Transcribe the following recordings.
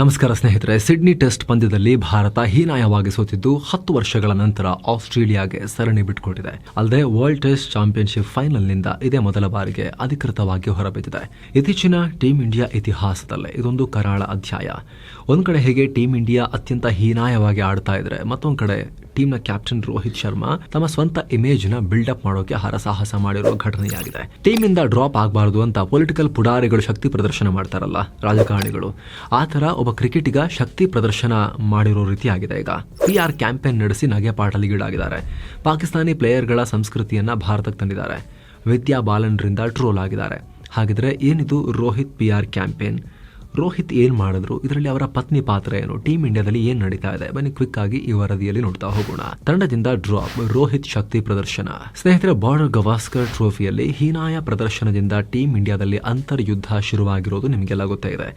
ನಮಸ್ಕಾರ ಸ್ನೇಹಿತರೆ, Sydney test ಪಂದ್ಯದಲ್ಲಿ ಭಾರತ ಹೀನಾಯವಾಗಿ ಸೋತಿದ್ದು ಹತ್ತು ವರ್ಷಗಳ ನಂತರ ಆಸ್ಟ್ರೇಲಿಯಾಗೆ ಸರಣಿ ಬಿಟ್ಕೊಟ್ಟಿದೆ. ಅಲ್ಲದೆ ವರ್ಲ್ಡ್ ಟೆಸ್ಟ್ ಚಾಂಪಿಯನ್ಶಿಪ್ ಫೈನಲ್ನಿಂದ ಇದೇ ಮೊದಲ ಬಾರಿಗೆ ಅಧಿಕೃತವಾಗಿ ಹೊರಬಿದ್ದಿದೆ. ಇತ್ತೀಚಿನ ಟೀಂ ಇಂಡಿಯಾ ಇತಿಹಾಸದಲ್ಲೇ ಇದೊಂದು ಕರಾಳ ಅಧ್ಯಾಯ. ಒಂದು ಕಡೆ ಹೇಗೆ ಟೀಂ ಇಂಡಿಯಾ ಅತ್ಯಂತ ಹೀನಾಯವಾಗಿ ಆಡ್ತಾ ಇದ್ರೆ ಮತ್ತೊಂದು ಕಡೆ ಟೀಮ್ನ ಕ್ಯಾಪ್ಟನ್ ರೋಹಿತ್ ಶರ್ಮಾ ತಮ್ಮ ಸ್ವಂತ ಇಮೇಜ್ನ ಬಿಲ್ಡ್ ಅಪ್ ಮಾಡೋಕೆ ಹರಸಾಹಸ ಮಾಡಿರುವ ಘಟನೆಯಾಗಿದೆ. ಟೀಮ್ ಇಂದ ಡ್ರಾಪ್ ಆಗಬಾರದು ಅಂತ ಪೊಲಿಟಿಕಲ್ ಪುಡಾರಿಗಳು ಶಕ್ತಿ ಪ್ರದರ್ಶನ ಮಾಡ್ತಾರಲ್ಲ ರಾಜಕಾರಣಿಗಳು. ಆ ತರ ಒಬ್ಬ ಕ್ರಿಕೆಟಿಗ ಶಕ್ತಿ ಪ್ರದರ್ಶನ ಮಾಡಿರೋ ರೀತಿಯಾಗಿದೆ ಈಗ. ಪಿ ಆರ್ ಕ್ಯಾಂಪೇನ್ ನಡೆಸಿ ನಗೆ ನಗೆಪಾಟಲಿಗೀಡಾಗಿದ್ದಾರೆ ಪಾಕಿಸ್ತಾನಿ ಪ್ಲೇಯರ್ಗಳ ಸಂಸ್ಕೃತಿಯನ್ನ ಭಾರತಕ್ಕೆ ತಂದಿದ್ದಾರೆ. ವಿದ್ಯಾ ಬಾಲನ್ರಿಂದ ಟ್ರೋಲ್ ಆಗಿದ್ದಾರೆ. ಹಾಗಿದ್ರೆ ಏನಿದು Rohit P R campaign Rohit ಏನ್ ಮಾಡಿದ್ರು? ಇದರಲ್ಲಿ ಅವರ ಪತ್ನಿ ಪಾತ್ರ ಏನು? ಟೀಮ್ ಇಂಡಿಯಾದಲ್ಲಿ ಏನು ನಡೀತಾ ಇದೆ? ಬನ್ನಿ ಕ್ವಿಕ್ ಆಗಿ ಈ ವರದಿಯಲ್ಲಿ ನೋಡ್ತಾ ಹೋಗೋಣ. ತಂಡದಿಂದ ಡ್ರಾಪ್ ರೋಹಿತ್ ಶಕ್ತಿ ಪ್ರದರ್ಶನ. ಸ್ನೇಹಿತರೆ ಬಾರ್ಡರ್ ಗವಾಸ್ಕರ್ ಟ್ರೋಫಿಯಲ್ಲಿ ಹೀನಾಯ ಪ್ರದರ್ಶನದಿಂದ ಟೀಮ್ ಇಂಡಿಯಾದಲ್ಲಿ ಅಂತರ್ಯುದ್ಧ ಶುರುವಾಗಿರೋದು ನಿಮಗೆಲ್ಲ ಗೊತ್ತೇ ಇದೆ.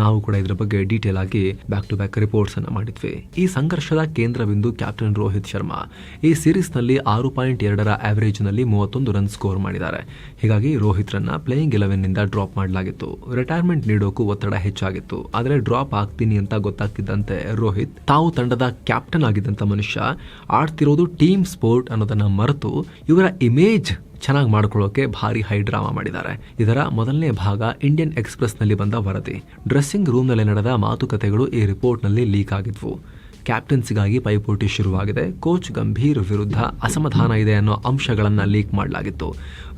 ನಾವು ಕೂಡ ಇದರ ಬಗ್ಗೆ ಡೀಟೇಲ್ ಆಗಿ ಬ್ಯಾಕ್ ಟು ಬ್ಯಾಕ್ ರಿಪೋರ್ಟ್ಸ್ ಅನ್ನ ಮಾಡಿದ್ವಿ. ಈ ಸಂಘರ್ಷದ ಕೇಂದ್ರ ಬಿಂದು ಕ್ಯಾಪ್ಟನ್ ರೋಹಿತ್ ಶರ್ಮಾ ಈ ಸೀರೀಸ್ನಲ್ಲಿ ಆರು ಪಾಯಿಂಟ್ ಎರಡರ ಆವರೇಜ್ನಲ್ಲಿ ಮೂವತ್ತೊಂದು ರನ್ ಸ್ಕೋರ್ ಮಾಡಿದ್ದಾರೆ. ಹೀಗಾಗಿ ರೋಹಿತ್ ರನ್ನ ಪ್ಲೇಯಿಂಗ್ ಇಲೆವೆನ್ನಿಂದ ಡ್ರಾಪ್ ಮಾಡಲಾಗಿತ್ತು. ರಿಟೈರ್ಮೆಂಟ್ ನೀಡೋಕು ಒತ್ತಡ ಹೆಚ್ಚಾಗಿತ್ತು. ಆದರೆ ಡ್ರಾಪ್ ಆಗ್ತೀನಿ ಅಂತ ಗೊತ್ತಾಗ್ತಿದ್ದಂತೆ ರೋಹಿತ್ ತಾವು ತಂಡದ ಕ್ಯಾಪ್ಟನ್ ಆಗಿದ್ದಂತ ಮನುಷ್ಯ ಆಡ್ತಿರೋದು ಟೀಮ್ ಸ್ಪೋರ್ಟ್ ಅನ್ನೋದನ್ನ ಮರೆತು ಇವರ ಇಮೇಜ್ ಚೆನ್ನಾಗಿ ಮಾಡ್ಕೊಳ್ಳೋಕೆ ಭಾರಿ ಹೈ ಡ್ರಾಮಾ ಮಾಡಿದ್ದಾರೆ. ಇದರ ಮೊದಲನೇ ಭಾಗ ಇಂಡಿಯನ್ ಎಕ್ಸ್ಪ್ರೆಸ್ನಲ್ಲಿ ಬಂದ ವರದಿ. ಡ್ರೆಸ್ಸಿಂಗ್ ರೂಮ್ನಲ್ಲಿ ನಡೆದ ಮಾತುಕತೆಗಳು ಈ ರಿಪೋರ್ಟ್ನಲ್ಲಿ ಲೀಕ್ ಆಗಿದ್ವು. ಕ್ಯಾಪ್ಟನ್ಸಿಗಾಗಿ ಪೈಪೋಟಿ ಶುರುವಾಗಿದೆ. ಕೋಚ್ ಗಂಭೀರ್ ವಿರುದ್ಧ ಅಸಮಾಧಾನ ಇದೆ ಅನ್ನೋ ಅಂಶಗಳನ್ನು ಲೀಕ್ ಮಾಡಲಾಗಿತ್ತು.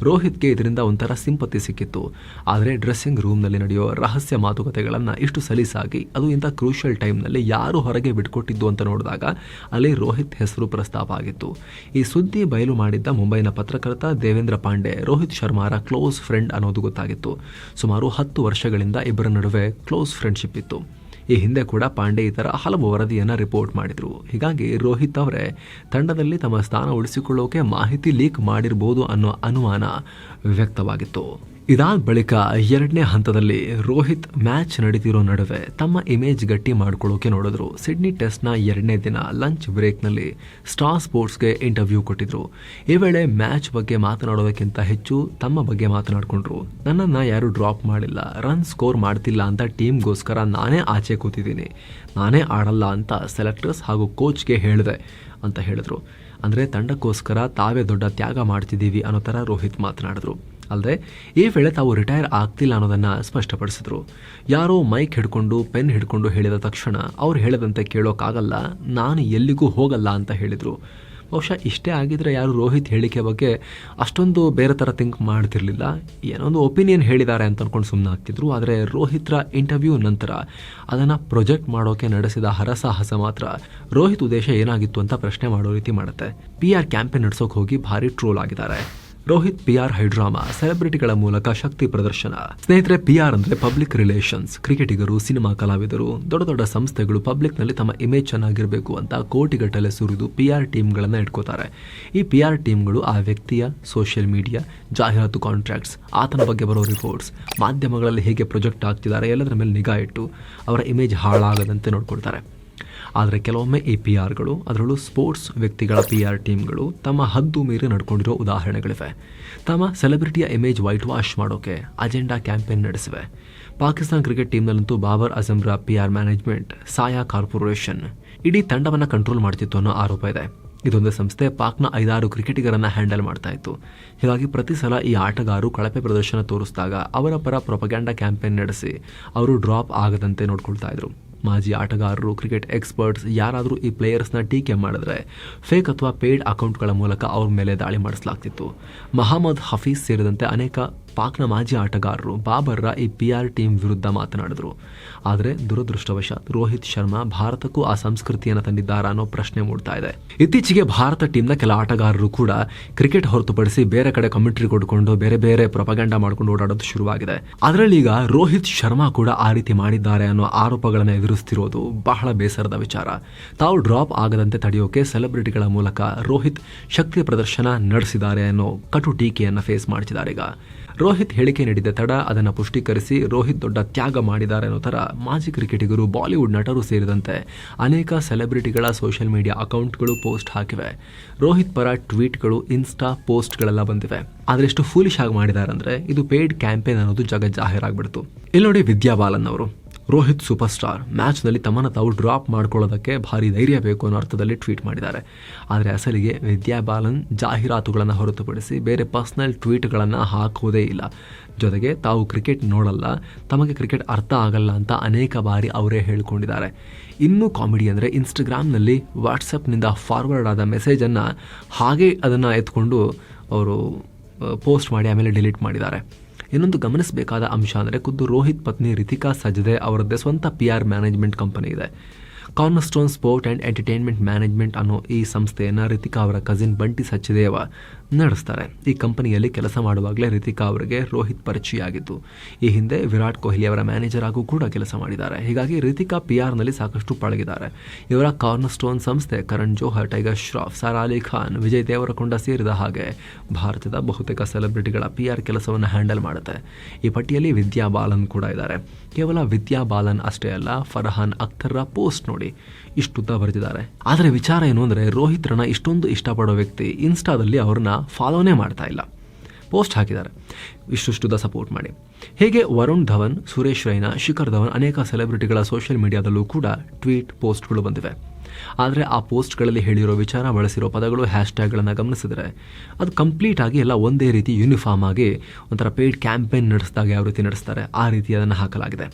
ರೋಹಿತ್ಗೆ ಇದರಿಂದ ಒಂಥರ ಸಿಂಪತಿ ಸಿಕ್ಕಿತ್ತು. ಆದರೆ ಡ್ರೆಸ್ಸಿಂಗ್ ರೂಮ್ನಲ್ಲಿ ನಡೆಯೋ ರಹಸ್ಯ ಮಾತುಕತೆಗಳನ್ನು ಇಷ್ಟು ಸಲೀಸಾಗಿ, ಅದು ಇಂಥ ಕ್ರೂಷಿಯಲ್ ಟೈಮ್ನಲ್ಲಿ ಯಾರು ಹೊರಗೆ ಬಿಟ್ಕೊಟ್ಟಿದ್ದು ಅಂತ ನೋಡಿದಾಗ ಅಲ್ಲಿ ರೋಹಿತ್ ಹೆಸರು ಪ್ರಸ್ತಾಪ ಆಗಿತ್ತು. ಈ ಸುದ್ದಿ ಬಯಲು ಮಾಡಿದ್ದ ಮುಂಬೈನ ಪತ್ರಕರ್ತ ದೇವೇಂದ್ರ ಪಾಂಡೆ, ರೋಹಿತ್ ಶರ್ಮಾರ ಕ್ಲೋಸ್ ಫ್ರೆಂಡ್ ಅನ್ನೋದು ಗೊತ್ತಾಗಿತ್ತು. ಸುಮಾರು ಹತ್ತು ವರ್ಷಗಳಿಂದ ಇಬ್ಬರ ನಡುವೆ ಕ್ಲೋಸ್ ಫ್ರೆಂಡ್ಶಿಪ್ ಇತ್ತು. ಈ ಹಿಂದೆ ಕೂಡ ಪಾಂಡೆ ಇತರ ಹಲವು ವರದಿಯನ್ನು ರಿಪೋರ್ಟ್ ಮಾಡಿದ್ರು. ಹೀಗಾಗಿ ರೋಹಿತ್ ಅವರೇ ತಂಡದಲ್ಲಿ ತಮ್ಮ ಸ್ಥಾನ ಉಳಿಸಿಕೊಳ್ಳೋಕೆ ಮಾಹಿತಿ ಲೀಕ್ ಮಾಡಿರಬಹುದು ಅನ್ನೋ ಅನುಮಾನ ವ್ಯಕ್ತವಾಗಿತ್ತು. ಇದಾದ ಬಳಿಕ ಎರಡನೇ ಹಂತದಲ್ಲಿ ರೋಹಿತ್ ಮ್ಯಾಚ್ ನಡೀತಿರೋ ನಡುವೆ ತಮ್ಮ ಇಮೇಜ್ ಗಟ್ಟಿ ಮಾಡ್ಕೊಳ್ಳೋಕೆ ನೋಡಿದ್ರು. ಸಿಡ್ನಿ ಟೆಸ್ಟ್ನ ಎರಡನೇ ದಿನ ಲಂಚ್ ಬ್ರೇಕ್ನಲ್ಲಿ ಸ್ಟಾರ್ ಸ್ಪೋರ್ಟ್ಸ್ಗೆ ಇಂಟರ್ವ್ಯೂ ಕೊಟ್ಟಿದ್ರು. ಈ ವೇಳೆ ಮ್ಯಾಚ್ ಬಗ್ಗೆ ಮಾತನಾಡೋದಕ್ಕಿಂತ ಹೆಚ್ಚು ತಮ್ಮ ಬಗ್ಗೆ ಮಾತನಾಡಿಕೊಂಡ್ರು. ನನ್ನನ್ನು ಯಾರೂ ಡ್ರಾಪ್ ಮಾಡಿಲ್ಲ, ರನ್ ಸ್ಕೋರ್ ಮಾಡ್ತಿಲ್ಲ ಅಂತ ಟೀಮ್ಗೋಸ್ಕರ ನಾನೇ ಆಚೆ ಕೂತಿದ್ದೀನಿ. ನಾನೇ ಆಡಲ್ಲ ಅಂತ ಸೆಲೆಕ್ಟರ್ಸ್ ಹಾಗೂ ಕೋಚ್ಗೆ ಹೇಳಿದೆ ಅಂತ ಹೇಳಿದ್ರು. ಅಂದರೆ ತಂಡಕ್ಕೋಸ್ಕರ ತಾವೇ ದೊಡ್ಡ ತ್ಯಾಗ ಮಾಡ್ತಿದ್ದೀವಿ ಅನ್ನೋ ಥರ ರೋಹಿತ್ ಮಾತನಾಡಿದ್ರು. ಅಲ್ಲದೆ ಈ ವೇಳೆ ತಾವು ರಿಟೈರ್ ಆಗ್ತಿಲ್ಲ ಅನ್ನೋದನ್ನು ಸ್ಪಷ್ಟಪಡಿಸಿದ್ರು. ಯಾರೋ ಮೈಕ್ ಹಿಡ್ಕೊಂಡು, ಪೆನ್ ಹಿಡ್ಕೊಂಡು ಹೇಳಿದ ತಕ್ಷಣ ಅವ್ರು ಹೇಳದಂತೆ ಕೇಳೋಕ್ಕಾಗಲ್ಲ ನಾನು ಎಲ್ಲಿಗೂ ಹೋಗಲ್ಲ ಅಂತ ಹೇಳಿದರು. ಬಹುಶಃ ಇಷ್ಟೇ ಆಗಿದ್ರೆ ಯಾರು ರೋಹಿತ್ ಹೇಳಿಕೆ ಬಗ್ಗೆ ಅಷ್ಟೊಂದು ಬೇರೆ ಥರ ಥಿಂಕ್ ಮಾಡ್ತಿರ್ಲಿಲ್ಲ. ಏನೊಂದು ಒಪಿನಿಯನ್ ಹೇಳಿದ್ದಾರೆ ಅಂತ ಅನ್ಕೊಂಡು ಸುಮ್ಮನೆ ಆಗ್ತಿದ್ರು. ಆದರೆ ರೋಹಿತ್ರ ಇಂಟರ್ವ್ಯೂ ನಂತರ ಅದನ್ನು ಪ್ರೊಜೆಕ್ಟ್ ಮಾಡೋಕೆ ನಡೆಸಿದ ಹರಸಾಹಸ ಮಾತ್ರ ರೋಹಿತ್ ಉದ್ದೇಶ ಏನಾಗಿತ್ತು ಅಂತ ಪ್ರಶ್ನೆ ಮಾಡೋ ರೀತಿ ಮಾಡುತ್ತೆ. ಪಿ ಆರ್ ಕ್ಯಾಂಪೇನ್ ನಡೆಸೋಕೆ ಹೋಗಿ ಭಾರಿ ಟ್ರೋಲ್ ಆಗಿದ್ದಾರೆ. Rohit P R high drama ಸೆಲೆಬ್ರಿಟಿಗಳ ಮೂಲಕ ಶಕ್ತಿ ಪ್ರದರ್ಶನ. ಸ್ನೇಹಿತರೆ ಪಿ ಆರ್ ಅಂದ್ರೆ ಪಬ್ಲಿಕ್ ರಿಲೇಷನ್ಸ್. ಕ್ರಿಕೆಟಿಗರು, ಸಿನಿಮಾ ಕಲಾವಿದರು, ದೊಡ್ಡ ದೊಡ್ಡ ಸಂಸ್ಥೆಗಳು ಪಬ್ಲಿಕ್ನಲ್ಲಿ ತಮ್ಮ ಇಮೇಜ್ ಚೆನ್ನಾಗಿರಬೇಕು ಅಂತ ಕೋಟಿಗಟ್ಟಲೆ ಸುರಿದು ಪಿ ಆರ್ ಟೀಮ್ಗಳನ್ನ ಇಟ್ಕೋತಾರೆ. ಈ ಪಿ ಆರ್ ಟೀಮ್ಗಳು ಆ ವ್ಯಕ್ತಿಯ ಸೋಷಿಯಲ್ ಮೀಡಿಯಾ, ಜಾಹೀರಾತು ಕಾಂಟ್ರಾಕ್ಟ್ಸ್, ಆತನ ಬಗ್ಗೆ ಬರೋ ರಿಪೋರ್ಟ್ಸ್, ಮಾಧ್ಯಮಗಳಲ್ಲಿ ಹೇಗೆ ಪ್ರೊಜೆಕ್ಟ್ ಆಗ್ತಿದ್ದಾರೆ ಎಲ್ಲದರ ಮೇಲೆ ನಿಗಾ ಇಟ್ಟು ಅವರ ಇಮೇಜ್ ಹಾಳಾಗದಂತೆ ನೋಡ್ಕೊಳ್ತಾರೆ. ಆದರೆ ಕೆಲವೊಮ್ಮೆ ಈ ಪಿ ಆರ್ಗಳು ಅದರಲ್ಲೂ ಸ್ಪೋರ್ಟ್ಸ್ ವ್ಯಕ್ತಿಗಳ ಪಿ ಆರ್ ಟೀಮ್ಗಳು ತಮ್ಮ ಹದ್ದು ಮೀರಿ ನಡ್ಕೊಂಡಿರೋ ಉದಾಹರಣೆಗಳಿವೆ. ತಮ್ಮ ಸೆಲೆಬ್ರಿಟಿಯ ಇಮೇಜ್ ವೈಟ್ ವಾಶ್ ಮಾಡೋಕೆ ಅಜೆಂಡಾ ಕ್ಯಾಂಪೇನ್ ನಡೆಸಿವೆ. ಪಾಕಿಸ್ತಾನ ಕ್ರಿಕೆಟ್ ಟೀಮ್ನಲ್ಲಂತೂ Babar ಅಜಮ್ರ P R management Saya corporation ಇಡೀ ತಂಡವನ್ನು ಕಂಟ್ರೋಲ್ ಮಾಡ್ತಿತ್ತು ಅನ್ನೋ ಆರೋಪ ಇದೆ. ಇದೊಂದು ಸಂಸ್ಥೆ ಪಾಕ್ನ ಐದಾರು ಕ್ರಿಕೆಟಿಗರನ್ನ ಹ್ಯಾಂಡಲ್ ಮಾಡ್ತಾ ಇತ್ತು. ಹೀಗಾಗಿ ಪ್ರತಿ ಸಲ ಈ ಆಟಗಾರರು ಕಳಪೆ ಪ್ರದರ್ಶನ ತೋರಿಸಿದಾಗ ಅವರ ಪರ ಪ್ರೊಪಗ್ಯಾಂಡಾ ಕ್ಯಾಂಪೇನ್ ನಡೆಸಿ ಅವರು ಡ್ರಾಪ್ ಆಗದಂತೆ ನೋಡ್ಕೊಳ್ತಾ ಇದ್ರು. ಮಾಜಿ ಆಟಗಾರರು, ಕ್ರಿಕೆಟ್ ಎಕ್ಸ್ಪರ್ಟ್ಸ್ ಯಾರಾದರೂ ಈ ಪ್ಲೇಯರ್ಸ್ನ ಟೀಕೆ ಮಾಡಿದ್ರೆ ಫೇಕ್ ಅಥವಾ ಪೇಯ್ಡ್ ಅಕೌಂಟ್ಗಳ ಮೂಲಕ ಅವ್ರ ಮೇಲೆ ದಾಳಿ ಮಾಡಿಸಲಾಗ್ತಿತ್ತು. ಮಹಮ್ಮದ್ ಹಫೀಸ್ ಸೇರಿದಂತೆ ಅನೇಕ ಪಾಕ್ನ ಮಾಜಿ ಆಟಗಾರರು ಬಾಬರ್ರ ಈ ಪಿ ಆರ್ ಟೀಮ್ ವಿರುದ್ಧ ಮಾತನಾಡಿದರು. ಆದರೆ ದುರದೃಷ್ಟವಶಾತ್ ರೋಹಿತ್ ಶರ್ಮಾ ಭಾರತಕ್ಕೂ ಆ ಸಂಸ್ಕೃತಿಯನ್ನು ತಂದಿದ್ದಾರಾ ಅನ್ನೋ ಪ್ರಶ್ನೆ ಮೂಡ್ತಾ ಇದೆ. ಇತ್ತೀಚೆಗೆ ಭಾರತ ಟೀಮ್ನ ಕೆಲ ಆಟಗಾರರು ಕೂಡ ಕ್ರಿಕೆಟ್ ಹೊರತುಪಡಿಸಿ ಬೇರೆ ಕಡೆ ಕಮೆಂಟ್ರಿ ಕೊಡ್ಕೊಂಡು ಬೇರೆ ಬೇರೆ ಪ್ರೊಪಗಂಡ ಮಾಡ್ಕೊಂಡು ಓಡಾಡೋದು ಶುರುವಾಗಿದೆ. ಅದರಲ್ಲಿ ಈಗ ರೋಹಿತ್ ಶರ್ಮಾ ಕೂಡ ಆ ರೀತಿ ಮಾಡಿದ್ದಾರೆ ಅನ್ನೋ ಆರೋಪಗಳನ್ನು ಎದುರಿಸ್ತಿರೋದು ಬಹಳ ಬೇಸರದ ವಿಚಾರ. ತಾವು ಡ್ರಾಪ್ ಆಗದಂತೆ ತಡೆಯೋಕೆ ಸೆಲೆಬ್ರಿಟಿಗಳ ಮೂಲಕ ರೋಹಿತ್ ಶಕ್ತಿ ಪ್ರದರ್ಶನ ನಡೆಸಿದ್ದಾರೆ ಅನ್ನೋ ಕಟು ಟೀಕೆಯನ್ನು ಫೇಸ್ ಮಾಡ್ತಿದ್ದಾರೆ ಈಗ. ರೋಹಿತ್ ಹೇಳಿಕೆ ನೀಡಿದ ತಡ ಅದನ್ನು ಪುಷ್ಟೀಕರಿಸಿ ರೋಹಿತ್ ದೊಡ್ಡ ತ್ಯಾಗ ಮಾಡಿದ್ದಾರೆ ಅನ್ನೋ ಥರ ಮಾಜಿ ಕ್ರಿಕೆಟಿಗರು ಬಾಲಿವುಡ್ ನಟರು ಸೇರಿದಂತೆ ಅನೇಕ ಸೆಲೆಬ್ರಿಟಿಗಳ ಸೋಷಿಯಲ್ ಮೀಡಿಯಾ ಅಕೌಂಟ್ಗಳು ಪೋಸ್ಟ್ ಹಾಕಿವೆ. ರೋಹಿತ್ ಪರ ಟ್ವೀಟ್ಗಳು, ಇನ್ಸ್ಟಾ ಪೋಸ್ಟ್ಗಳೆಲ್ಲ ಬಂದಿವೆ. ಆದರೆ ಎಷ್ಟು ಫೂಲಿಶ್ ಆಗಿ ಮಾಡಿದ್ದಾರೆ ಅಂದರೆ ಇದು ಪೇಯ್ಡ್ ಕ್ಯಾಂಪೇನ್ ಅನ್ನೋದು ಜಗ ಜಾಹೀರಾಗ್ಬಿಡ್ತು ಇಲ್ಲಿ ನೋಡಿ ವಿದ್ಯಾ ಬಾಲನ್ ಅವರು. ರೋಹಿತ್ ಸೂಪರ್ ಸ್ಟಾರ್ ಮ್ಯಾಚ್ನಲ್ಲಿ ತಮ್ಮನ್ನು ತಾವು ಡ್ರಾಪ್ ಮಾಡ್ಕೊಳ್ಳೋದಕ್ಕೆ ಭಾರಿ ಧೈರ್ಯ ಬೇಕು ಅನ್ನೋ ಅರ್ಥದಲ್ಲಿ ಟ್ವೀಟ್ ಮಾಡಿದ್ದಾರೆ. ಆದರೆ ಅಸಲಿಗೆ ವಿದ್ಯಾ ಬಾಲನ್ ಜಾಹೀರಾತುಗಳನ್ನು ಹೊರತುಪಡಿಸಿ ಬೇರೆ ಪರ್ಸ್ನಲ್ ಟ್ವೀಟ್ಗಳನ್ನು ಹಾಕುವುದೇ ಇಲ್ಲ. ಜೊತೆಗೆ ತಾವು ಕ್ರಿಕೆಟ್ ನೋಡಲ್ಲ, ತಮಗೆ ಕ್ರಿಕೆಟ್ ಅರ್ಥ ಆಗಲ್ಲ ಅಂತ ಅನೇಕ ಬಾರಿ ಅವರೇ ಹೇಳಿಕೊಂಡಿದ್ದಾರೆ. ಇನ್ನೂ ಕಾಮಿಡಿ ಅಂದರೆ ಇನ್ಸ್ಟಾಗ್ರಾಮ್ನಲ್ಲಿ ವಾಟ್ಸಪ್ನಿಂದ ಫಾರ್ವರ್ಡ್ ಆದ ಮೆಸೇಜನ್ನು ಹಾಗೆ ಅದನ್ನು ಎತ್ಕೊಂಡು ಅವರು ಪೋಸ್ಟ್ ಮಾಡಿ ಆಮೇಲೆ ಡಿಲೀಟ್ ಮಾಡಿದ್ದಾರೆ. ಇನ್ನೊಂದು ಗಮನಿಸಬೇಕಾದ ಅಂಶ ಅಂದರೆ ಖುದ್ದು ರೋಹಿತ್ ಪತ್ನಿ ರಿತಿಕಾ ಸಜ್ಜದೆ ಅವರದ್ದೇ ಸ್ವಂತ ಪಿ ಆರ್ ಮ್ಯಾನೇಜ್ಮೆಂಟ್ ಕಂಪನಿ ಇದೆ. Cornerstone sport and entertainment management ಅನ್ನೋ ಈ ಸಂಸ್ಥೆಯನ್ನು ರಿತಿಕಾ ಅವರ ಕಸಿನ್ ಬಂಟಿ ಸಚ್ಚಿದೇವ ನಡೆಸ್ತಾರೆ. ಈ ಕಂಪನಿಯಲ್ಲಿ ಕೆಲಸ ಮಾಡುವಾಗಲೇ ರಿತಿಕಾ ಅವರಿಗೆ ರೋಹಿತ್ ಪರಿಚಯ ಆಗಿತ್ತು ಈ ಹಿಂದೆ ವಿರಾಟ್ ಕೊಹ್ಲಿ ಅವರ ಮ್ಯಾನೇಜರ್ ಆಗೂ ಕೂಡ ಕೆಲಸ ಮಾಡಿದ್ದಾರೆ. ಹೀಗಾಗಿ ರಿತಿಕಾ ಪಿ ಆರ್ನಲ್ಲಿ ಸಾಕಷ್ಟು ಪಳಗಿದ್ದಾರೆ ಇವರ ಕಾರ್ನರ್ ಸ್ಟೋನ್ ಸಂಸ್ಥೆ ಕರಣ್ ಜೋಹರ್, ಟೈಗರ್ ಶ್ರಾಫ್, ಸಾರಾ ಅಲಿ ಖಾನ್, ವಿಜಯ್ ದೇವರಕೊಂಡ ಸೇರಿದ ಹಾಗೆ ಭಾರತದ ಬಹುತೇಕ ಸೆಲೆಬ್ರಿಟಿಗಳ ಪಿ ಆರ್ ಕೆಲಸವನ್ನು ಹ್ಯಾಂಡಲ್ ಮಾಡುತ್ತೆ. ಈ ಪಟ್ಟಿಯಲ್ಲಿ ವಿದ್ಯಾ ಬಾಲನ್ ಕೂಡ ಇದ್ದಾರೆ. ಕೇವಲ ವಿದ್ಯಾ ಬಾಲನ್ ಅಷ್ಟೇ ಅಲ್ಲ, ಫರಹಾನ್ ಅಖ್ತರ್ರ ಪೋಸ್ಟ್ ನೋಡಿ ಇಷ್ಟುದ್ದ ಬರೆದಿದ್ದಾರೆ. ಆದರೆ ವಿಚಾರ ಏನು ಅಂದರೆ ರೋಹಿತ್ರನ್ನ ಇಷ್ಟೊಂದು ಇಷ್ಟಪಡೋ ವ್ಯಕ್ತಿ ಇನ್ಸ್ಟಾದಲ್ಲಿ ಅವ್ರನ್ನ ಫಾಲೋನೇ ಮಾಡ್ತಾ ಇಲ್ಲ. ಪೋಸ್ಟ್ ಹಾಕಿದ್ದಾರೆ. ದ ಸಪೋರ್ಟ್ ಮಾಡಿ. ಹೇಗೆ ವರುಣ್ ಧವನ್, ಸುರೇಶ್ ರೈನಾ, ಶಿಖರ್ ಧವನ್ ಅನೇಕ ಸೆಲೆಬ್ರಿಟಿಗಳ ಸೋಷಿಯಲ್ ಮೀಡಿಯಾದಲ್ಲೂ ಕೂಡ ಟ್ವೀಟ್ ಪೋಸ್ಟ್ಗಳು ಬಂದಿವೆ. ಆದರೆ ಆ ಪೋಸ್ಟ್ಗಳಲ್ಲಿ ಹೇಳಿರೋ ವಿಚಾರ, ಬಳಸಿರೋ ಪದಗಳು ಹ್ಯಾಶ್ ಟ್ಯಾಗ್ಗಳನ್ನು ಗಮನಿಸಿದರೆ ಅದು ಕಂಪ್ಲೀಟ್ ಆಗಿ ಎಲ್ಲ ಒಂದೇ ರೀತಿ ಯೂನಿಫಾರ್ಮ್ ಆಗಿ ಒಂಥರ ಪೇಯ್ಡ್ ಕ್ಯಾಂಪೇನ್ ನಡೆಸಿದಾಗ ಯಾವ ರೀತಿ ನಡೆಸ್ತಾರೆ, ಆ ರೀತಿ ಅದನ್ನು ಹಾಕಲಾಗಿದೆ.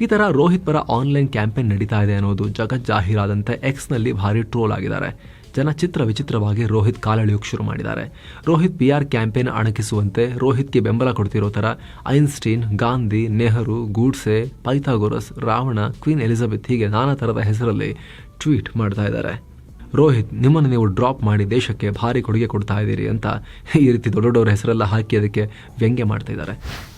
ಈ ಥರ ರೋಹಿತ್ ಪರ ಆನ್ಲೈನ್ ಕ್ಯಾಂಪೇನ್ ನಡೀತಾ ಇದೆ ಅನ್ನೋದು ಜಗಜ್ಜಾಹೀರಾದಂತೆ ಎಕ್ಸ್ನಲ್ಲಿ ಭಾರಿ ಟ್ರೋಲ್ ಆಗಿದ್ದಾರೆ. ಜನ ಚಿತ್ರ ವಿಚಿತ್ರವಾಗಿ ರೋಹಿತ್ ಕಾಲೆಳೆಯೋಕೆ ಶುರು ಮಾಡಿದ್ದಾರೆ. ರೋಹಿತ್ ಪಿ ಆರ್ ಕ್ಯಾಂಪೇನ್ ಅಣಕಿಸುವಂತೆ ರೋಹಿತ್ಗೆ ಬೆಂಬಲ ಕೊಡ್ತಿರೋ ಥರ Einstein, Gandhi, Nehru, Godse, Pythagoras, Ravana, queen Elizabeth ಹೀಗೆ ನಾನಾ ಥರದ ಹೆಸರಲ್ಲಿ ಟ್ವೀಟ್ ಮಾಡ್ತಾ ಇದ್ದಾರೆ. ರೋಹಿತ್, ನಿಮ್ಮನ್ನು ನೀವು ಡ್ರಾಪ್ ಮಾಡಿ ದೇಶಕ್ಕೆ ಭಾರಿ ಕೊಡುಗೆ ಕೊಡ್ತಾ ಇದ್ದೀರಿ ಅಂತ ಈ ರೀತಿ ದೊಡ್ಡ ದೊಡ್ಡವ್ರ ಹೆಸರೆಲ್ಲ ಹಾಕಿ ಅದಕ್ಕೆ ವ್ಯಂಗ್ಯ ಮಾಡ್ತಾ ಇದ್ದಾರೆ.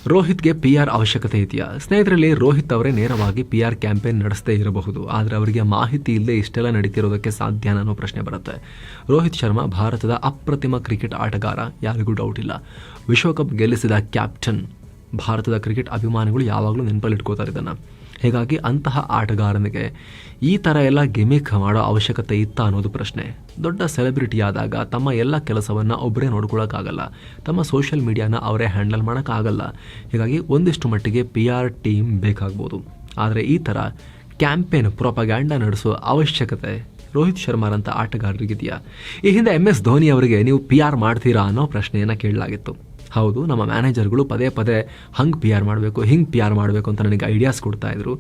ರೋಹಿತ್ಗೆ ಪಿ ಆರ್ ಅವಶ್ಯಕತೆ ಇದೆಯಾ? ಸ್ನೇಹಿತರಲ್ಲಿ, ರೋಹಿತ್ ಅವರೇ ನೇರವಾಗಿ ಪಿ ಆರ್ ಕ್ಯಾಂಪೇನ್ ನಡೆಸದೇ ಇರಬಹುದು. ಆದರೆ ಅವರಿಗೆ ಮಾಹಿತಿ ಇಲ್ಲದೆ ಇಷ್ಟೆಲ್ಲ ನಡೀತಿರೋದಕ್ಕೆ ಸಾಧ್ಯ ಅನ್ನೋ ಪ್ರಶ್ನೆ ಬರುತ್ತೆ. ರೋಹಿತ್ ಶರ್ಮಾ, ಭಾರತದ ಅಪ್ರತಿಮ ಕ್ರಿಕೆಟ್ ಆಟಗಾರ, ಯಾರಿಗೂ ಡೌಟ್ ಇಲ್ಲ. ವಿಶ್ವಕಪ್ ಗೆಲ್ಲಿಸಿದ ಕ್ಯಾಪ್ಟನ್ ಭಾರತದ ಕ್ರಿಕೆಟ್ ಅಭಿಮಾನಿಗಳು ಯಾವಾಗಲೂ ನೆನಪಲ್ಲಿಟ್ಕೋತಾರೆ ಇದನ್ನು. ಹೀಗಾಗಿ ಅಂತಹ ಆಟಗಾರನಿಗೆ ಈ ಥರ ಎಲ್ಲ ಗಿಮಿಕ್ ಮಾಡೋ ಅವಶ್ಯಕತೆ ಇತ್ತ ಅನ್ನೋದು ಪ್ರಶ್ನೆ. ದೊಡ್ಡ ಸೆಲೆಬ್ರಿಟಿ ಆದಾಗ ತಮ್ಮ ಎಲ್ಲ ಕೆಲಸವನ್ನು ಒಬ್ಬರೇ ನೋಡ್ಕೊಳ್ಳೋಕ್ಕಾಗಲ್ಲ ತಮ್ಮ ಸೋಷಿಯಲ್ ಮೀಡಿಯಾನ ಅವರೇ ಹ್ಯಾಂಡಲ್ ಮಾಡೋಕ್ಕಾಗಲ್ಲ. ಹೀಗಾಗಿ ಒಂದಿಷ್ಟು ಮಟ್ಟಿಗೆ ಪಿ ಆರ್ ಟೀಮ್ ಬೇಕಾಗ್ಬೋದು. ಆದರೆ ಈ ಥರ ಕ್ಯಾಂಪೇನ್ ಪ್ರೊಪಗ್ಯಾಂಡ ನಡೆಸೋ ಅವಶ್ಯಕತೆ ರೋಹಿತ್ ಶರ್ಮಾರಂಥ ಆಟಗಾರರಿಗಿದೆಯಾ? ಈ ಹಿಂದೆ ಎಂ ಎಸ್ ಧೋನಿ ಅವರಿಗೆ ನೀವು ಪಿ ಆರ್ ಮಾಡ್ತೀರಾ ಅನ್ನೋ ಪ್ರಶ್ನೆಯನ್ನು ಕೇಳಲಾಗಿತ್ತು. ಹೌದು, ನಮ್ಮ ಮ್ಯಾನೇಜರ್ಗಳು ಪದೇ ಪದೇ ಹಂಗೆ ಪಿ ಆರ್ ಮಾಡಬೇಕು, ಹಿಂಗೆ ಪಿ ಆರ್ ಮಾಡಬೇಕು ಅಂತ ನನಗೆ ಐಡಿಯಾಸ್ ಕೊಡ್ತಾಯಿದ್ರು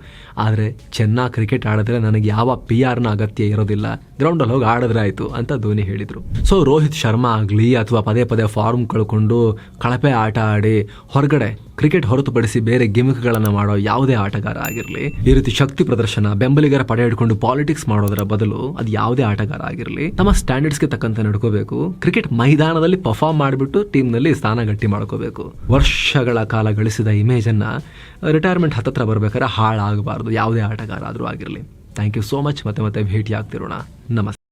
ಆದರೆ ಚೆನ್ನಾಗಿ ಕ್ರಿಕೆಟ್ ಆಡಿದ್ರೆ ನನಗೆ ಯಾವ ಪಿ ಆರ್ನ ಅಗತ್ಯ ಇರೋದಿಲ್ಲ. ಗ್ರೌಂಡಲ್ಲಿ ಹೋಗಿ ಆಡಿದ್ರೆ ಆಯಿತು ಅಂತ ಧೋನಿ ಹೇಳಿದರು. ಸೊ ರೋಹಿತ್ ಶರ್ಮಾ ಆಗಲಿ ಅಥವಾ ಪದೇ ಪದೇ ಫಾರ್ಮ್ ಕಳ್ಕೊಂಡು ಕಳಪೆ ಆಟ ಆಡಿ ಹೊರಗಡೆ ಕ್ರಿಕೆಟ್ ಹೊರತುಪಡಿಸಿ ಬೇರೆ ಗಿಮಿಕ್ಗಳನ್ನು ಮಾಡೋ ಯಾವುದೇ ಆಟಗಾರ ಆಗಿರಲಿ, ಈ ರೀತಿ ಶಕ್ತಿ ಪ್ರದರ್ಶನ, ಬೆಂಬಲಿಗರ ಪಡೆ ಹಿಡ್ಕೊಂಡು ಪಾಲಿಟಿಕ್ಸ್ ಮಾಡೋದರ ಬದಲು ಅದು ಯಾವುದೇ ಆಟಗಾರ ಆಗಿರಲಿ, ತಮ್ಮ ಸ್ಟ್ಯಾಂಡರ್ಡ್ಸ್ಗೆ ತಕ್ಕಂತೆ ನಡ್ಕೋಬೇಕು, ಕ್ರಿಕೆಟ್ ಮೈದಾನದಲ್ಲಿ ಪರ್ಫಾರ್ಮ್ ಮಾಡಿಬಿಟ್ಟು ಟೀಮ್ನಲ್ಲಿ ಸ್ಥಾನ ಗಟ್ಟಿ ಮಾಡ್ಕೋಬೇಕು. ವರ್ಷಗಳ ಕಾಲ ಗಳಿಸಿದ ಇಮೇಜನ್ನು ರಿಟೈರ್ಮೆಂಟ್ ಹತ್ತತ್ರ ಬರ್ಬೇಕಾದ್ರೆ ಹಾಳಾಗಬಾರ್ದು, ಯಾವುದೇ ಆಟಗಾರ ಆದರೂ ಆಗಿರಲಿ. ಥ್ಯಾಂಕ್ ಯು ಸೋ ಮಚ್ ಮತ್ತೆ ಮತ್ತೆ ಭೇಟಿ ಆಗ್ತಿರೋಣ ನಮಸ್ತೆ